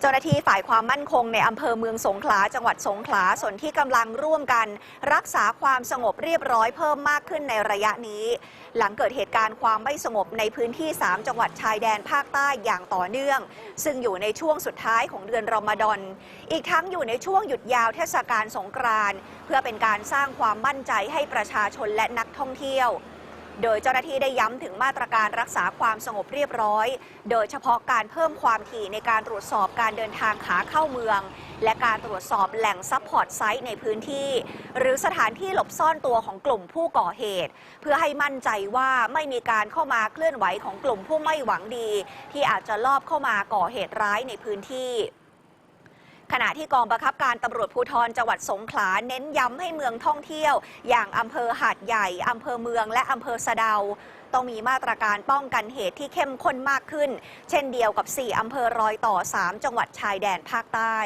เจ้าหน้าที่ฝ่ายความมั่นคงในอำเภอเมืองสงขลาจังหวัดสงขลาส่วนที่กำลังร่วมกัน รักษาความสงบเรียบร้อยเพิ่มมากขึ้นในระยะนี้ หลังเกิดเหตุการณ์ความไม่สงบในพื้นที่ 3 จังหวัดชายแดนภาคใต้อย่างต่อเนื่อง ซึ่งอยู่ในช่วงสุดท้ายของเดือนรอมฎอนอีกทั้งอยู่ในช่วงหยุดยาวเทศกาลสงกรานต์เพื่อเป็นการสร้างความมั่นใจให้ประชาชนและนักท่องเที่ยว โดยเจ้าหน้าที่ได้ย้ำถึงมาตรการรักษาความสงบเรียบร้อย โดยเฉพาะการเพิ่มความถี่ในการตรวจสอบการเดินทางขาเข้าเมือง และการตรวจสอบแหล่งซัพพอร์ตไซต์ในพื้นที่ หรือสถานที่หลบซ่อนตัวของกลุ่มผู้ก่อเหตุ เพื่อให้มั่นใจว่าไม่มีการเข้ามาเคลื่อนไหวของกลุ่มผู้ไม่หวังดี ที่อาจจะลอบเข้ามาก่อเหตุร้ายในพื้นที่ ขณะที่กองบังคับการตำรวจภูธรจังหวัดสงขลาเน้นย้ำให้เมืองท่องเที่ยว อย่างอำเภอหาดใหญ่อำเภอเมือง และอำเภอสะเดาต้องมีมาตรการป้องกันเหตุที่เข้มข้นมากขึ้น เช่นเดียวกับ 4 อำเภอรอยต่อ 3 จังหวัดชายแดนภาคใต้